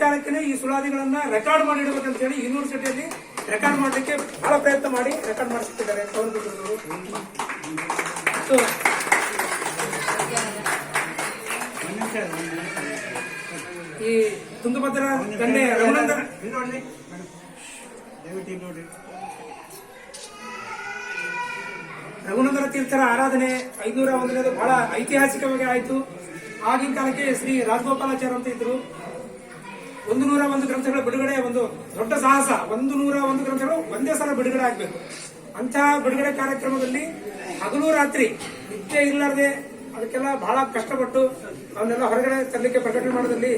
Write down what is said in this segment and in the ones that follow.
ಕಾಲಕ್ಕೆ ಈ ಸುಳಾದಿಗಳನ್ನ ರೆಕಾರ್ಡ್ ಮಾಡಿ ಇಡಬೇಕಂತ ಹೇಳಿ ಯೂನಿವರ್ಸಿಟಿಯಲ್ಲಿ ರೆಕಾರ್ಡ್ ಮಾಡಲಿಕ್ಕೆ ಬಹಳ ಪ್ರಯತ್ನ ಮಾಡಿ ರೆಕಾರ್ಡ್ ಮಾಡಿಸುತ್ತಿದ್ದಾರೆ ಸೊ ಈ ತುಂಗಭದ್ರಾ ದಂಡೆ ರಘುನಂದನ ರಘುನಂದನ ತೀರ್ಥರ ಆರಾಧನೆ ಐನೂರ ಒಂದನೇದು ಬಹಳ ಐತಿಹಾಸಿಕವಾಗಿ ಆಯಿತು. ಆಗಿನ ಕಾಲಕ್ಕೆ ಶ್ರೀ ರಾಜಗೋಪಾಲಾಚಾರ್ಯ ಅಂತ ಇದ್ರು. ಒಂದು ನೂರ ಒಂದು ಗ್ರಂಥಗಳ ಬಿಡುಗಡೆ ಒಂದು ದೊಡ್ಡ ಸಾಹಸ. ಒಂದು ನೂರ ಒಂದು ಗ್ರಂಥಗಳು ಒಂದೇ ಸಲ ಬಿಡುಗಡೆ ಆಗಬೇಕು. ಅಂತಹ ಬಿಡುಗಡೆ ಕಾರ್ಯಕ್ರಮದಲ್ಲಿ ಹಗಲು ರಾತ್ರಿ ನಿತ್ಯ ಇರಲಾರ್ದೆ ಅದಕ್ಕೆಲ್ಲ ಬಹಳ ಕಷ್ಟಪಟ್ಟು ಅವನ್ನೆಲ್ಲ ಹೊರಗಡೆ ತರಲಿಕ್ಕೆ ಪ್ರಕಟಣೆ ಮಾಡೋದ್ರಲ್ಲಿ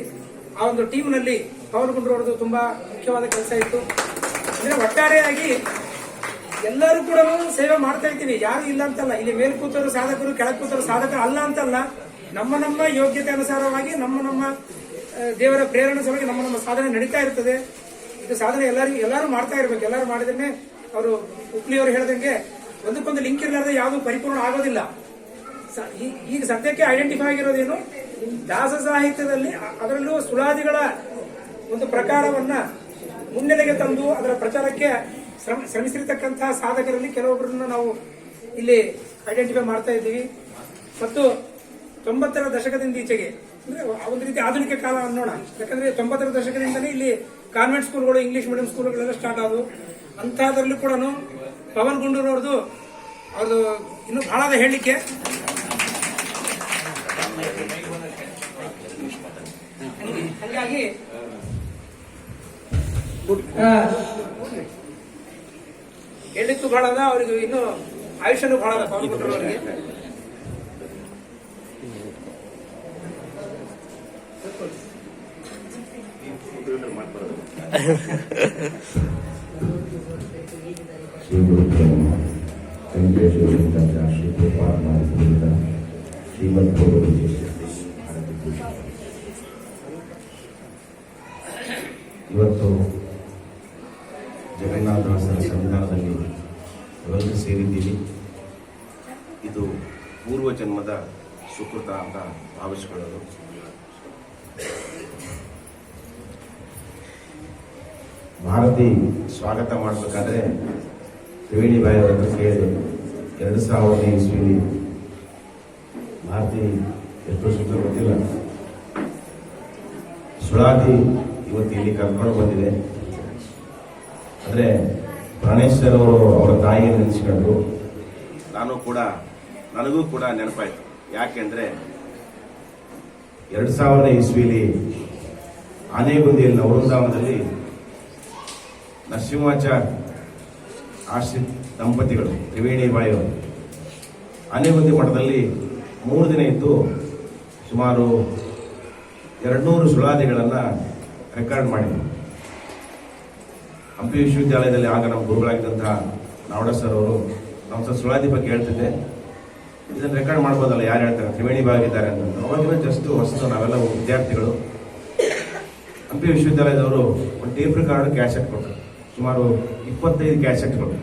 ಆ ಒಂದು ಟೀಮ್ನಲ್ಲಿ ಪವನ್ಗುಂಡ್ರವ್ರದ್ದು ತುಂಬಾ ಮುಖ್ಯವಾದ ಕೆಲಸ ಇತ್ತು. ಅಂದ್ರೆ ಒಟ್ಟಾರೆಯಾಗಿ ಎಲ್ಲರೂ ಕೂಡ ಸೇವೆ ಮಾಡ್ತಾ ಇರ್ತೀವಿ. ಯಾರು ಇಲ್ಲ ಅಂತಲ್ಲ. ಇಲ್ಲಿ ಮೇಲ್ ಕೂತರು ಸಾಧಕರು, ಕೆಳಗೆ ಕೂತವರು ಸಾಧಕರು ಅಲ್ಲ ಅಂತಲ್ಲ. ನಮ್ಮ ನಮ್ಮ ಯೋಗ್ಯತೆ ಅನುಸಾರವಾಗಿ ನಮ್ಮ ನಮ್ಮ ದೇವರ ಪ್ರೇರಣೆ ಸಲುವಾಗಿ ನಮ್ಮ ನಮ್ಮ ಸಾಧನೆ ನಡೀತಾ ಇರ್ತದೆ. ಇದು ಸಾಧನೆ ಎಲ್ಲರಿಗೂ ಎಲ್ಲರೂ ಮಾಡ್ತಾ ಇರ್ಬೇಕು. ಎಲ್ಲರೂ ಮಾಡಿದ್ರೆ ಅವರು ಉಪ್ಲಿಯವರು ಹೇಳ್ದಂಗೆ ಒಂದಕ್ಕೊಂದು ಲಿಂಕ್ ಇರಲಾರ್ದೆ ಯಾವುದು ಪರಿಪೂರ್ಣ ಆಗೋದಿಲ್ಲ. ಈಗ ಸದ್ಯಕ್ಕೆ ಐಡೆಂಟಿಫೈ ಆಗಿರೋದೇನು ದಾಸ ಸಾಹಿತ್ಯದಲ್ಲಿ ಅದರಲ್ಲೂ ಸುಳಾದಿಗಳ ಒಂದು ಪ್ರಕಾರವನ್ನ ಮುನ್ನೆಲೆಗೆ ತಂದು ಅದರ ಪ್ರಚಾರಕ್ಕೆ ಶ್ರಮ ಶ್ರಮಿಸಿರ್ತಕ್ಕಂತಹ ಸಾಧಕರಲ್ಲಿ ಕೆಲವೊಬ್ಬರನ್ನ ನಾವು ಇಲ್ಲಿ ಐಡೆಂಟಿಫೈ ಮಾಡ್ತಾ ಇದ್ದೀವಿ. ಮತ್ತು ತೊಂಬತ್ತರ ದಶಕದಿಂದ ಈಚೆಗೆ ಅಂದ್ರೆ ಒಂದು ರೀತಿ ಆಧುನಿಕ ಕಾಲ ಅನ್ನೋಣ ಯಾಕಂದ್ರೆ ತೊಂಬತ್ತರ ದಶಕದಿಂದಲೇ ಇಲ್ಲಿ ಕಾನ್ವೆಂಟ್ ಸ್ಕೂಲ್ಗಳು ಇಂಗ್ಲಿಷ್ ಮೀಡಿಯಂ ಸ್ಕೂಲ್ಗಳೆಲ್ಲ ಸ್ಟಾರ್ಟ್ ಆದವು. ಅಂತಹದ್ರಲ್ಲೂ ಕೂಡ ಪವನ್ ಗುಂಡೂರು ಅವ್ರದ್ದು ಅವ್ರದ್ದು ಇನ್ನು ಬಹಳ ಅದ ಹೇಳಲಿಕ್ಕೆ. ಹಾಗಾಗಿ ಹೇಳಿದ್ದು ಬಹಳ ಅದ, ಅವ್ರಿಗೆ ಇನ್ನು ಆಯುಷ್ಯನು ಬಹಳ ಪವನ್ ಗುಂಡೂರು ಅವರಿಗೆ ಶ್ರೀ ಗುರುಗಳು ವೆಂಕಟೇಶ್ವರ ಶ್ರೀ ಗೋಪಾಲ್ ಮಾರಿಪುರದ ಶ್ರೀಮದ್ ಭಗವತಿ ಇವತ್ತು ಜಗನ್ನಾಥದಾಸರ ಸಂವಿಧಾನದಲ್ಲಿ ಎಲ್ಲರೂ ಸೇರಿದ್ದೀವಿ. ಇದು ಪೂರ್ವ ಜನ್ಮದ ಸುಕೃತ ಅಂತ ಭಾವಿಸ್ಕೊಳ್ಳೋದು. ಭಾರತಿ ಸ್ವಾಗತ ಮಾಡಬೇಕಾದ್ರೆ ತ್ರಿವೇಣಿ ಬಾಯಿ ಅವರ ಹತ್ರ ಕೇಳಿದೆ. ಎರಡು ಸಾವಿರದ ಇಸ್ವಿಲಿ ಭಾರತಿ ಎಷ್ಟು ಸುತ್ತ ಗೊತ್ತಿಲ್ಲ. ಸುಳಾದಿ ಇವತ್ತು ಇಲ್ಲಿ ಕರ್ಕೊಂಡು ಬಂದಿದೆ. ಆದರೆ ಪ್ರಾಣೇಶ್ವರ್ ಅವರು ಅವರ ತಾಯಿಯನ್ನು ನೆನೆಸ್ಕೊಂಡು ನಾನು ಕೂಡ, ನನಗೂ ಕೂಡ ನೆನಪಾಯ್ತು. ಯಾಕೆಂದರೆ ಎರಡು ಸಾವಿರದ ಇಸ್ವಿಲಿ ಆನೆಗುಂದಿಯಲ್ಲಿ ನವೃಂದಾವನದಲ್ಲಿ ನರಸಿಂಹಾಚಾರ್ ಆಶ್ರಿತ್ ದಂಪತಿಗಳು, ತ್ರಿವೇಣಿ ಬಾಯಿಯವರು. ಆನೆಗುಂದಿ ಮಠದಲ್ಲಿ ಮೂರು ದಿನ ಇದ್ದು ಸುಮಾರು ಎರಡ್ನೂರು ಸುಳಾದಿಗಳನ್ನು ರೆಕಾರ್ಡ್ ಮಾಡಿದ್ರು. ಹಂಪಿ ವಿಶ್ವವಿದ್ಯಾಲಯದಲ್ಲಿ ಆಗ ನಮ್ಮ ಗುರುಗಳಾಗಿದ್ದಂತಹ ನಾವಡ ಸರ್ ಅವರು ನಮ್ಮ ಸರ್ ಸುಳಾದಿ ಬಗ್ಗೆ ಹೇಳ್ತಿದ್ದೆ. ಇದನ್ನು ರೆಕಾರ್ಡ್ ಮಾಡ್ಬೋದಲ್ಲ, ಯಾರು ಹೇಳ್ತಾರೆ? ತ್ರಿವೇಣಿ ಬಾಗಿದ್ದಾರೆ ಅಂತ. ಅವಾಗಿನ ಜಸ್ಟ್ ಹೊಸದು ನಾವೆಲ್ಲ ವಿದ್ಯಾರ್ಥಿಗಳು. ಹಂಪಿ ವಿಶ್ವವಿದ್ಯಾಲಯದವರು ಒಂದು ಟೇಪ್ ರೆಕಾರ್ಡ್ ಕ್ಯಾಸೆಟ್ ಕೊಟ್ಟರು. ಸುಮಾರು ಇಪ್ಪತ್ತೈದು ಕ್ಯಾಸೆಟ್ಗಳು.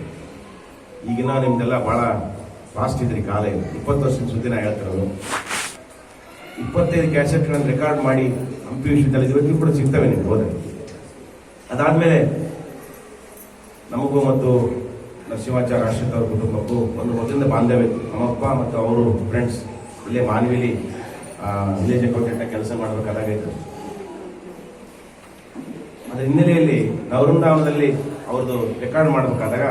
ಈಗಿನ ನಿಮ್ದೆಲ್ಲ ಬಹಳ ಫಾಸ್ಟ್ ಇದ್ರಿ ಕಾಲ ಇಪ್ಪತ್ತು ವರ್ಷದ ಸುದ್ದಿನ ಹೇಳ್ತಿರೋದು. ಇಪ್ಪತ್ತೈದು ಕ್ಯಾಸೆಟ್ಗಳನ್ನು ರೆಕಾರ್ಡ್ ಮಾಡಿ ಹಂಪಿ ವಿಶ್ವವಿದ್ಯಾಲಯದ ಇವತ್ತಿಗೂ ಕೂಡ ಸಿಗ್ತವೆ ನಿಮ್ಗೆ, ಹೋದ್ರೆ. ಅದಾದ್ಮೇಲೆ ನಮಗೂ ಮತ್ತು ನರಸಿಂಹಾಚಾರ ಆಶ್ರಿತ ಅವ್ರ ಕುಟುಂಬಕ್ಕೂ ಒಂದು ಮೊದಲಿಂದ ಬಾಂಧವ್ಯ ನಮ್ಮಪ್ಪ ಮತ್ತು ಅವರು ಫ್ರೆಂಡ್ಸ್ ಇಲ್ಲೇ ಮಾನ್ವಿಲಿ ವಿಲೇಜ್ ಅಕೌಂಟೆಂಟಾಗಿ ಕೆಲಸ ಮಾಡಬೇಕಾದಾಗಿತ್ತು ಅದರ ಹಿನ್ನೆಲೆಯಲ್ಲಿ ನವೃಂದಾವನದಲ್ಲಿ ಅವ್ರದ್ದು ರೆಕಾರ್ಡ್ ಮಾಡಬೇಕಾದಾಗ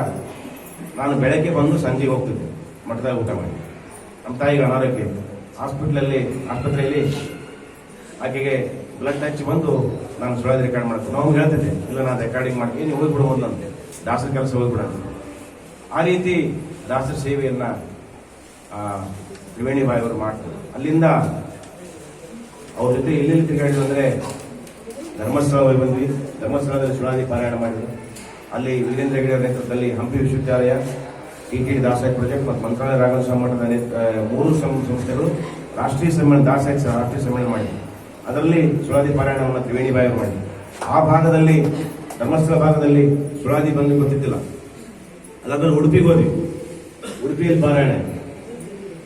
ನಾನು ಬೆಳಗ್ಗೆ ಬಂದು ಸಂಜೆಗೆ ಹೋಗ್ತಿದ್ದೆ, ಮಠದಾಗ ಊಟ ಮಾಡಿ. ನಮ್ಮ ತಾಯಿಗೆ ಅನಾರೋಗ್ಯ ಇತ್ತು ಹಾಸ್ಪಿಟ್ಲಲ್ಲಿ, ಆಸ್ಪತ್ರೆಯಲ್ಲಿ ಆಕೆಗೆ ಬ್ಲಡ್ ಟಚ್ ಬಂದು ನಾನು ಸುಳ್ಳು ರೆಕಾರ್ಡ್ ಮಾಡ್ತೀನಿ. ನಾವು ಹೇಳ್ತಿದ್ದೆ, ಇಲ್ಲ ನಾನು ರೆಕಾರ್ಡಿಂಗ್ ಮಾಡ್ತೀನಿ. ನೀವು ಹೋಗ್ಬಿಡು ಮೊದಲಂತೆ ದಾಸರ ಕೆಲಸ ಹೋಗ್ಬಿಡ ಆ ರೀತಿ ದಾಸರ ಸೇವೆಯನ್ನು ತ್ರಿವೇಣಿ ಬಾಯಿ ಅವರು ಮಾಡ್ತಾರೆ. ಅಲ್ಲಿಂದ ಅವ್ರ ಜೊತೆ ಎಲ್ಲೆಲ್ಲಿ ತಿರುಗಾಡಿದ್ರು ಅಂದ್ರೆ ಧರ್ಮಸ್ಥಳ ಬಂದ್ವಿ. ಧರ್ಮಸ್ಥಳದಲ್ಲಿ ಸುಳಾದಿ ಪಾರಾಯಣ ಮಾಡಿದ್ರು ಅಲ್ಲಿ ವೀರೇಂದ್ರ ಹೆಗಡೆ ನೇತೃತ್ವದಲ್ಲಿ ಹಂಪಿ ವಿಶ್ವವಿದ್ಯಾಲಯ, ಟಿ ಟಿ ದಾಸಾಯಿ ಪ್ರಾಜೆಕ್ಟ್ ಮತ್ತು ಮಂತ್ರಾಲಯ ರಾಘವ ಸ್ವಾಮಿ ಮಠದ ಮೂರು ಸಂಸ್ಥೆಗಳು ರಾಷ್ಟ್ರೀಯ ಸಮ್ಮೇಳನ ದಾಸಾಯಿ ರಾಷ್ಟ್ರೀಯ ಸಮ್ಮೇಳನ ಮಾಡಿದ್ರು ಅದರಲ್ಲಿ ಸುಳಾದಿ ಪಾರಾಯಣವನ್ನು ತ್ರಿವೇಣಿ ಬಾಯಿ ಮಾಡಿದ್ರು ಆ ಭಾಗದಲ್ಲಿ, ಧರ್ಮಸ್ಥಳ ಭಾಗದಲ್ಲಿ ಸುಳಾದಿ ಬಂದು ಗೊತ್ತಿದ್ದಿಲ್ಲ. ಅದಾದ್ಮೇಲೆ ಉಡುಪಿಗೆ ಹೋದ್ವಿ. ಉಡುಪಿಯಲ್ಲಿ ಪಾರಾಯಣ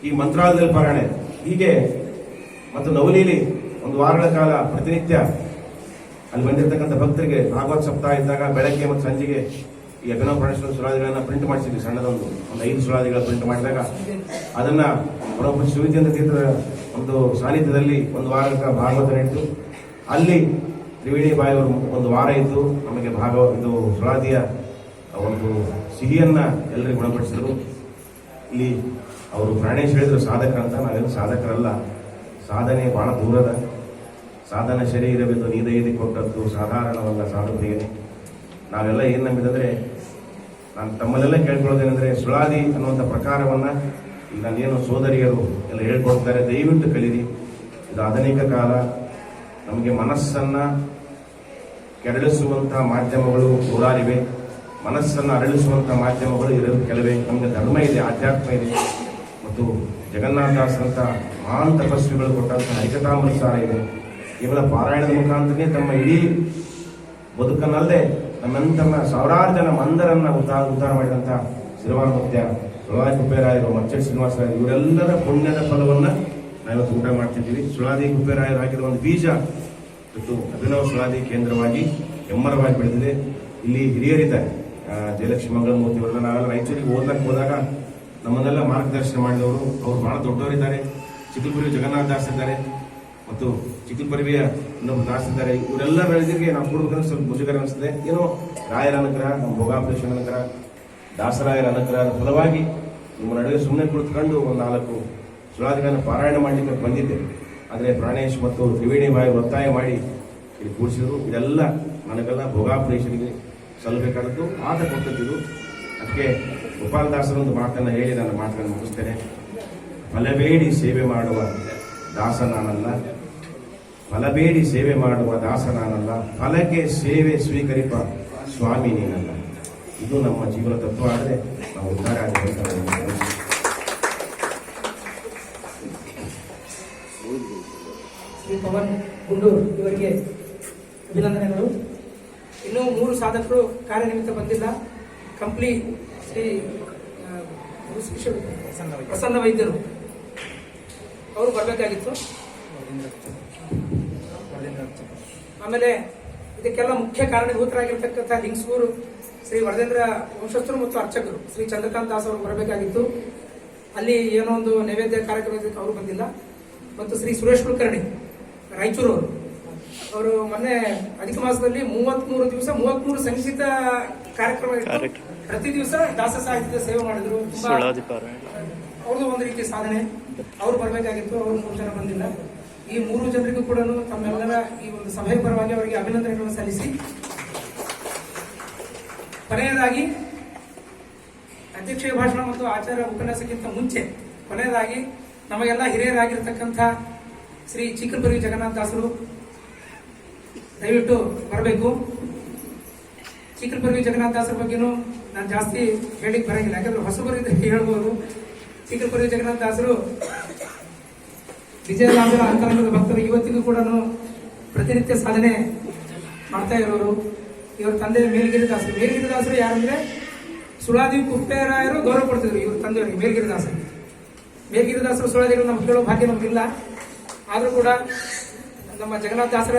ಈ ಮಂತ್ರಾಲಯದಲ್ಲಿ ಪಾರಾಯಣ ಹೀಗೆ ಮತ್ತು ನವಲಿಯಲ್ಲಿ ಒಂದು ವಾರಗಳ ಕಾಲ ಪ್ರತಿನಿತ್ಯ ಅಲ್ಲಿ ಬಂದಿರತಕ್ಕಂಥ ಭಕ್ತರಿಗೆ ಭಾಗವತ್ ಸಪ್ತಾಹ ಇದ್ದಾಗ ಬೆಳಗ್ಗೆ ಮತ್ತು ಸಂಜೆಗೆ ಈ ಅಭಿನವ ಪ್ರಾಣೇಶ್ವರ ಸುರಾದಿಗಳನ್ನ ಪ್ರಿಂಟ್ ಮಾಡಿಸಿದ್ವಿ, ಸಣ್ಣದೊಂದು. ಒಂದು ಐದು ಸುರಾದಿಗಳ ಪ್ರಿಂಟ್ ಮಾಡಿದಾಗ. ಅದನ್ನ ಪ್ರೊಫೆಸರ್ ಶಿವಚಂದ್ರ ತೀರ್ಥರ ಒಂದು ಸಾನ್ನಿಧ್ಯದಲ್ಲಿ ಒಂದು ವಾರಕ್ಕೆ ಭಾಗವತ ನಡೆದು ಅಲ್ಲಿ ತ್ರಿವೇಣಿ ಬಾಯಿಯವರು ಒಂದು ವಾರ ಇದ್ದು ನಮಗೆ ಭಾಗವತ ಇದು ಸುರಾದಿಯ ಒಂದು ಸಿಹಿಯನ್ನ ಎಲ್ಲರಿಗೂ ಗುಣಪಡಿಸಿದರು. ಇಲ್ಲಿ ಅವರು ಪ್ರಾಣೇಶ್ ಹೇಳಿದ್ರು, ಸಾಧಕರಂತ. ನಾವೇನು ಸಾಧಕರಲ್ಲ. ಸಾಧನೆ ಬಹಳ ದೂರದ. ಸಾಧನ ಶರೀರವೆಂದು ನೀದೈದಿ ಕೊಟ್ಟದ್ದು ಸಾಧಾರಣವಲ್ಲ ಸಾಧುವಿಗೆ ನಾವೆಲ್ಲ ಏನು ನಂಬಿದಂದ್ರೆ, ನಾನು ತಮ್ಮಲ್ಲೆಲ್ಲ ಕೇಳ್ಕೊಳ್ಳೋದೇನೆಂದರೆ ಸುಳಾದಿ ಅನ್ನುವಂಥ ಪ್ರಕಾರವನ್ನು ಈಗ ನಾನೇನು ಸೋದರಿಯರು ಎಲ್ಲ ಹೇಳ್ಕೊಡ್ತಾರೆ, ದಯವಿಟ್ಟು ಕಲೀರಿ. ಇದು ಆಧುನಿಕ ಕಾಲ ನಮಗೆ ಮನಸ್ಸನ್ನು ಕೆರಳಿಸುವಂಥ ಮಾಧ್ಯಮಗಳು ನೂರಾರಿವೆ ಮನಸ್ಸನ್ನು ಅರಳಿಸುವಂಥ ಮಾಧ್ಯಮಗಳು ಇರೋದು ಕೆಲವೇ. ನಮಗೆ ಧರ್ಮ ಇದೆ, ಆಧ್ಯಾತ್ಮ ಇದೆ. ಮತ್ತು ಜಗನ್ನಾಥದಾಸರಂಥ ಮಹಾನ್ ತಪಸ್ವಿಗಳು ಕೊಟ್ಟಂತಹ ಹರಿಕಥಾಮೃತಸಾರ ಇದೆ. ಕೇವಲ ಪಾರಾಯಣದ ಮುಖಾಂತರನೇ ತಮ್ಮ ಇಡೀ ಬದುಕನ್ನಲ್ಲದೆ ನಮ್ಮಂತಮ್ಮ ಸಾವಿರಾರು ಜನ ಮಂದರನ್ನ ಉದ್ಧಾರ ಉದ್ಧಾರ ಸಿರಿವಾರ ಮುಖ್ಯ ಸುಳಾದಿ ಕುಪ್ಪೇರಾಯರು ಮಚ್ಚ ಶ್ರೀನಿವಾಸರಾಯರು, ಇವರೆಲ್ಲರ ಪುಣ್ಯದ ಫಲವನ್ನ ನಾವಿವತ್ತು ಊಟ ಮಾಡ್ತಿದ್ದೀವಿ. ಸುಳಾದಿ ಕುಪ್ಪೇರಾಯರು ಹಾಕಿದ ಒಂದು ಬೀಜ ಇವತ್ತು ಅಭಿನವ ಸುಳಾದಿ ಕೇಂದ್ರವಾಗಿ ಹೆಮ್ಮರವಾಗಿ ಬೆಳೆದಿದೆ. ಇಲ್ಲಿ ಹಿರಿಯರಿದ್ದಾರೆ ಜಯಲಕ್ಷ್ಮಿ ಮಂಗಳಮೂರ್ತಿ ಅವರನ್ನ ನಾವೆಲ್ಲ ರಾಯಚೂರಿಗೆ ಓದಕ್ಕೆ ಹೋದಾಗ ನಮ್ಮನ್ನೆಲ್ಲ ಮಾರ್ಗದರ್ಶನ ಮಾಡಿದವರು. ಅವರು ಬಹಳ ದೊಡ್ಡವರಿದ್ದಾರೆ. ಚಿಕ್ಕಪುರಿ ಜಗನ್ನಾಥ ದಾಸ್ ಇದ್ದಾರೆ. ಮತ್ತು ಚಿಕ್ಕಲ್ಪುರಿಯ ಇನ್ನೊಬ್ಬ ದಾಸ್ ಇದ್ದಾರೆ. ಇವರೆಲ್ಲ ಬೆಳೆದಿಗೆ ನಾವು ಕೊಡ್ಬೇಕಂದ್ರೆ ಸ್ವಲ್ಪ ಮುಜುಗರ ಅನಿಸ್ತದೆ ಏನೋ ರಾಯರ ಅನುಗ್ರಹ, ನಮ್ಮ ಭೋಗಾಪ್ರದೇಶನ ಅನುಗ್ರಹ, ದಾಸರಾಯರ ಅನುಗ್ರಹದ ಫಲವಾಗಿ ನಿಮ್ಮ ನಡುವೆ ಸುಮ್ಮನೆ ಕುಳಿತುಕೊಂಡು ಒಂದು ನಾಲ್ಕು ಸುಳಾದಿಗಳನ್ನು ಪಾರಾಯಣ ಮಾಡಲಿಕ್ಕೆ ಬಂದಿದ್ದೆ. ಆದರೆ ಪ್ರಾಣೇಶ್ ಮತ್ತು ತ್ರಿವೇಣಿ ಬಾಯಿ ಒತ್ತಾಯ ಮಾಡಿ ಇಲ್ಲಿ ಕೂರಿಸಿದರು. ಇದೆಲ್ಲ ನನಗೆಲ್ಲ ಭೋಗಾಪರೇಷನ್ಗೆ ಸಲ್ಲಬೇಕಾದದ್ದು. ಆತ ಕೊಟ್ಟದ್ದು ಅದಕ್ಕೆ ಗೋಪಾಲದಾಸರ ಒಂದು ಮಾತನ್ನು ಹೇಳಿ ನಾನು ಮಾತನ್ನು ಮುಗಿಸ್ತೇನೆ. ಫಲಬೇಡಿ ಸೇವೆ ಮಾಡುವ ದಾಸ ನಾನಲ್ಲ. ಫಲಬೇಡಿ ಸೇವೆ ಮಾಡುವ ದಾಸ ನಾನಲ್ಲ ಫಲಕ್ಕೆ ಸೇವೆ ಸ್ವೀಕರಿಪ ಸ್ವಾಮಿ ನೀನಲ್ಲ. ಇದು ನಮ್ಮ ಜೀವನ ತತ್ವ ಆದರೆ ನಾವು ಉದ್ಧಾರ ಆಗಬೇಕು ಶ್ರೀ ಪವನ್ ಇವರಿಗೆ ಅಭಿನಂದನೆಗಳು. ಇನ್ನೂ ಮೂರು ಸಾಧಕರು ಕಾರ್ಯನಿಮಿತ್ತ ಬಂದಿಲ್ಲ. ಕಂಪ್ಲಿ ಶ್ರೀ ಪ್ರಸನ್ನ ವೈದ್ಯರು. ಅವರು ಬರಬೇಕಾಗಿತ್ತು. ಆಮೇಲೆ ಇದಕ್ಕೆಲ್ಲ ಮುಖ್ಯ ಕಾರಣೀಭೂತರಾಗಿರ್ತಕ್ಕಂಥ ಹಿಂಗ್ಸೂರು ಶ್ರೀ ವರದೇಂದ್ರ ವಂಶಸ್ಥರು ಮತ್ತು ಅರ್ಚಕರು ಶ್ರೀ ಚಂದ್ರಕಾಂತ್ ದಾಸ್ ಅವರು ಬರಬೇಕಾಗಿತ್ತು. ಅಲ್ಲಿ ಏನೋ ಒಂದು ನೈವೇದ್ಯ ಕಾರ್ಯಕ್ರಮ ಇದಕ್ಕೆ ಅವರು ಬಂದಿಲ್ಲ. ಮತ್ತು ಶ್ರೀ ಸುರೇಶ್ ಕುಲಕರ್ಣಿ ರಾಯಚೂರು ಅವರು. ಅವರು ಮೊನ್ನೆ ಅಧಿಕ ಮಾಸದಲ್ಲಿ ಮೂವತ್ಮೂರು ದಿವಸ ಮೂವತ್ಮೂರು ಸಂಗೀತ ಕಾರ್ಯಕ್ರಮ ಪ್ರತಿ ದಿವಸ ದಾಸ ಸಾಹಿತ್ಯದ ಸೇವೆ ಮಾಡಿದ್ರು. ಅವ್ರದ್ದು ಒಂದು ರೀತಿಯ ಸಾಧನೆ. ಅವ್ರು ಬರಬೇಕಾಗಿತ್ತು ಅವರು ಮೂರು ಜನ ಬಂದಿಲ್ಲ. ಈ ಮೂರು ಜನರಿಗೂ ಕೂಡ ತಮ್ಮೆಲ್ಲರ ಈ ಒಂದು ಸಭೆಯ ಪರವಾಗಿ ಅವರಿಗೆ ಅಭಿನಂದನೆಗಳನ್ನು ಸಲ್ಲಿಸಿ. ಕೊನೆಯದಾಗಿ, ಅಧ್ಯಕ್ಷೀಯ ಭಾಷಣ ಮತ್ತು ಆಚಾರ ಉಪನ್ಯಾಸಕ್ಕಿಂತ ಮುಂಚೆ ಕೊನೆಯದಾಗಿ ನಮಗೆಲ್ಲ ಹಿರಿಯರಾಗಿರ್ತಕ್ಕಂಥ ಶ್ರೀ ಚಿಕ್ಕಪುರಿ ಜಗನ್ನಾಥ ದಾಸರು ದಯವಿಟ್ಟು ಬರಬೇಕು. ಚಿಕ್ಕಪುರಿ ಜಗನ್ನಾಥ ದಾಸರ ಬಗ್ಗೆನೂ ನಾನು ಜಾಸ್ತಿ ಹೇಳಿಕ್ ಬರಂಗಿಲ್ಲ. ಯಾಕಂದ್ರೆ ಹೊಸಬರಿದ್ರೆ ಹೇಳ್ಬೋದು. ಚಿಕ್ಕಪುರಿ ಜಗನ್ನಾಥ ದಾಸರು ವಿಜಯರಾಜರ ಅಂತರಂಗದ ಭಕ್ತರು ಇವತ್ತಿಗೂ ಕೂಡ ಪ್ರತಿನಿತ್ಯ ಸಾಧನೆ ಮಾಡ್ತಾ ಇರೋರು. ಇವ್ರ ತಂದೆ ಮೇಲ್ಗಿರಿ ಮೇಲ್ಗಿರಿದಾಸರು ಮೇಲ್ಗಿರಿ ದಾಸರು ಯಾರಂದ್ರೆ ಸುಳಾದಿ ಕುಪ್ಪೇರಾಯರು ಗೌರವ ಕೊಡ್ತಿದ್ರು ಇವ್ರ ತಂದೆಯವರಿಗೆ ಮೇಲ್ಗಿರಿ ಮೇಲ್ಗಿರಿದಾಸರು ಮೇಲ್ಗಿರಿ ದಾಸರು ಸುಳಾದಿಗಳು ನಮ್ಗೆ ಕೇಳೋ ಭಾಗ್ಯ ನಮಗಿಲ್ಲ. ಆದರೂ ಕೂಡ ನಮ್ಮ ಜಗನ್ನಾಥ ದಾಸರ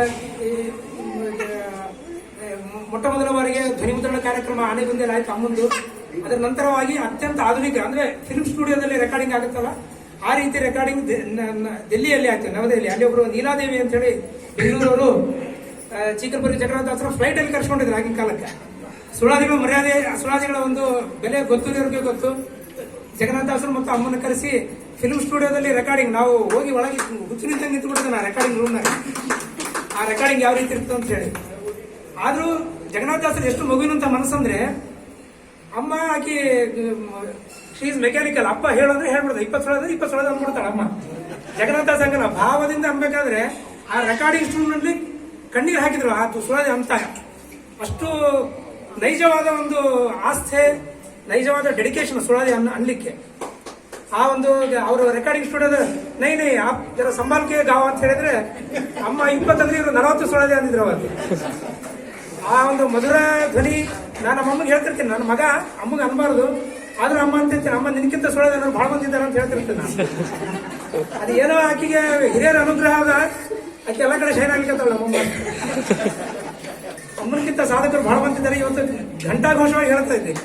ಮೊಟ್ಟ ಮೊದಲ ಬಾರಿಗೆ ಧ್ವನಿ ಮುದ್ರಣ ಕಾರ್ಯಕ್ರಮ ಆನೆಗುಂದೇಲಿ ಆಯ್ತು ಅಮ್ಮಂದು. ಅದರ ನಂತರವಾಗಿ ಅತ್ಯಂತ ಆಧುನಿಕ, ಅಂದ್ರೆ ಫಿಲ್ಮ್ ಸ್ಟುಡಿಯೋದಲ್ಲಿ ರೆಕಾರ್ಡಿಂಗ್ ಆಗುತ್ತಲ್ಲ ಆ ರೀತಿ ರೆಕಾರ್ಡಿಂಗ್ ದೆಲ್ಲಿಯಲ್ಲಿ ಆಯ್ತು, ನವದೆಹಲಿ. ಅಲ್ಲಿ ಒಬ್ರು ನೀಲಾದೇವಿ ಅಂತ ಹೇಳಿ ಬೆಂಗಳೂರವರು ಚಿಕ್ಕಪುರಿ ಜಗನ್ನಾಥ ಹತ್ರ ಫ್ಲೈಟ್ ಅಲ್ಲಿ ಕರ್ಸ್ಕೊಂಡಿದ್ರು ಆಗಿನ ಕಾಲಕ್ಕೆ. ಸುಳಾದಿಗಳ ಮರ್ಯಾದೆ, ಸುಳಾದಿಗಳ ಒಂದು ಬೆಲೆ ಗೊತ್ತು ಇವ್ರಿಗೆ ಗೊತ್ತು. ಜಗನ್ನಾಥ ದಾಸರು ಮತ್ತು ಅಮ್ಮನ ಕರೆಸಿ ಫಿಲ್ಮ್ ಸ್ಟುಡಿಯೋದಲ್ಲಿ ರೆಕಾರ್ಡಿಂಗ್ ನಾವು ಹೋಗಿ ಒಳಗೆ ಹುಚ್ಚಿನಿಂದ ನಿಂತ್ಬಿಟ್ಟಿದ್ದೆ ನಾ ರೆಕಾರ್ಡಿಂಗ್ ರೂಮ್ನಾಗ ಆ ರೆಕಾರ್ಡಿಂಗ್ ಯಾವ ರೀತಿ ಇರ್ತದೆ ಅಂತ ಹೇಳಿ. ಆದರೂ ಜಗನ್ನಾಥ ದಾಸರು ಎಷ್ಟು ಮಗುವಿನಂತ ಮನಸ್ಸಂದ್ರೆ, ಅಮ್ಮ ಆಕಿ ಶೀಸ್ ಮೆಕ್ಯಾನಿಕಲ್ ಅಪ್ಪ ಹೇಳೋದ್ರೆ ಹೇಳ್ಬಿಡ್ದು. ಇಪ್ಪತ್ತು ಸೊಳದ್ರೆ ಇಪ್ಪತ್ತು ಸೊಳದ ಅಂದ್ಬಿಡ್ತಾಳೆ ಅಮ್ಮ. ಜಗನ್ನಾಥ ಸಂಗನ ಭಾವದಿಂದ ಅನ್ಬೇಕಾದ್ರೆ ಆ ರೆಕಾರ್ಡಿಂಗ್ ಸ್ಟೂಡಿಯೋನಲ್ಲಿ ಕಣ್ಣೀರು ಹಾಕಿದ್ರು. ಆ ಸುಳದ ಅಂತ. ಅಷ್ಟು ನೈಜವಾದ ಒಂದು ಆಸ್ಥೆ, ನೈಜವಾದ ಡೆಡಿಕೇಶನ್ ಸುಳಾದಿ ಅನ್ನ ಅನ್ಲಿಕ್ಕೆ. ಆ ಒಂದು ಅವರು ರೆಕಾರ್ಡಿಂಗ್ ಸ್ಟುಡಿಯೋದ ನೈ ನೈ ಆಪ್ ಜರ ಸಂಬಾಲ್ಕೆ ಗಾವ ಅಂತ ಹೇಳಿದ್ರೆ ಅಮ್ಮ ಇಪ್ಪತ್ತಂದ್ರೆ ಇವರು ನಲವತ್ತು ಸುಳಾದಿ ಅಂದಿದ್ರು ಅವತ್ತು ಆ ಒಂದು ಮಧುರ ಧ್ವನಿ, ನಾನು ನಮ್ಮಮ್ಮಗೆ ಹೇಳ್ತಿರ್ತೀನಿ. ನನ್ನ ಮಗ ಅಮ್ಮಗೆ ಅನ್ಬಾರ್ದು. ಆದ್ರೂ ಅಮ್ಮ ಅಂತಿರ್ತೀನಿ ಅಮ್ಮ ನಿನ್ಕಿಂತ ಸೊಳ್ಳೆ ನಾನು ಬಹಳ ಬಂದಿದ್ದಾರೆ ಅಂತ ಹೇಳ್ತಿರ್ತೇನೆ ನಾನು. ಅದು ಏನೋ ಆಕೆಗೆ ಹಿರಿಯರ ಅನುಗ್ರಹ ಅದ ಆಕೆ ಎಲ್ಲ ಕಡೆ ಶೈನ್ ಆಗ್ಲಿಕ್ಕೆ ನಮ್ಮಮ್ಮ ಅಮ್ಮನಕ್ಕಿಂತ ಸಾಧಕರು ಬಹಳ ಬಂದಿದ್ದಾರೆ ಇವತ್ತು ಘಂಟಾಘೋಷವಾಗಿ ಹೇಳ್ತಾ ಇದ್ದೀನಿ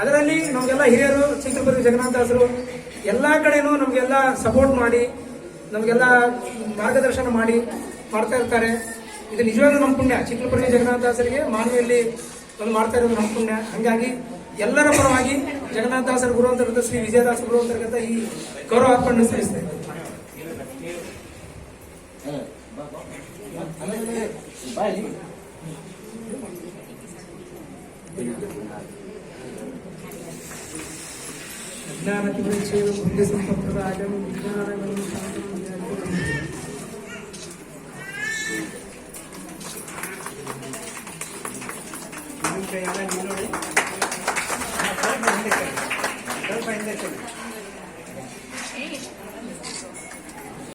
ಅದರಲ್ಲಿ ನಮಗೆಲ್ಲ ಹಿರಿಯರು ಚಿತ್ರಪತಿ ಜಗನ್ನಾಥದಾಸರು ಎಲ್ಲಾ ಕಡೆನೂ ನಮಗೆಲ್ಲ ಸಪೋರ್ಟ್ ಮಾಡಿ, ನಮಗೆಲ್ಲ ಮಾರ್ಗದರ್ಶನ ಮಾಡಿ, ಮಾಡ್ತಾ ಇರ್ತಾರೆ. ಇದು ನಿಜವಾಗ್ಲೂ ನಮ್ಮ ಪುಣ್ಯ. ಚಿತ್ರಪತಿ ಜಗನ್ನಾಥದಾಸರಿಗೆ ಮಾನವಿಯಲ್ಲಿ ಒಂದು ಮಾಡ್ತಾ ಇರೋದು ನಮ್ಮ ಪುಣ್ಯ. ಹಂಗಾಗಿ ಎಲ್ಲರ ಪರವಾಗಿ ಜಗನ್ನಾಥದಾಸರ ಗುರು ಅಂತಕ್ಕಂಥ ಶ್ರೀ ವಿಜಯದಾಸ ಗುರು ಅಂತಕ್ಕಂಥ ಈ ಗೌರವ ಅರ್ಪಣೆ ಸಲ್ಲಿಸ್ತಾ ಇದ್ದೀನಿ. ಜ್ಞಾನತಿಪರಿಚಯ ಸಂಪ್ರದಾಯ ಸಂಪರ್ಕದ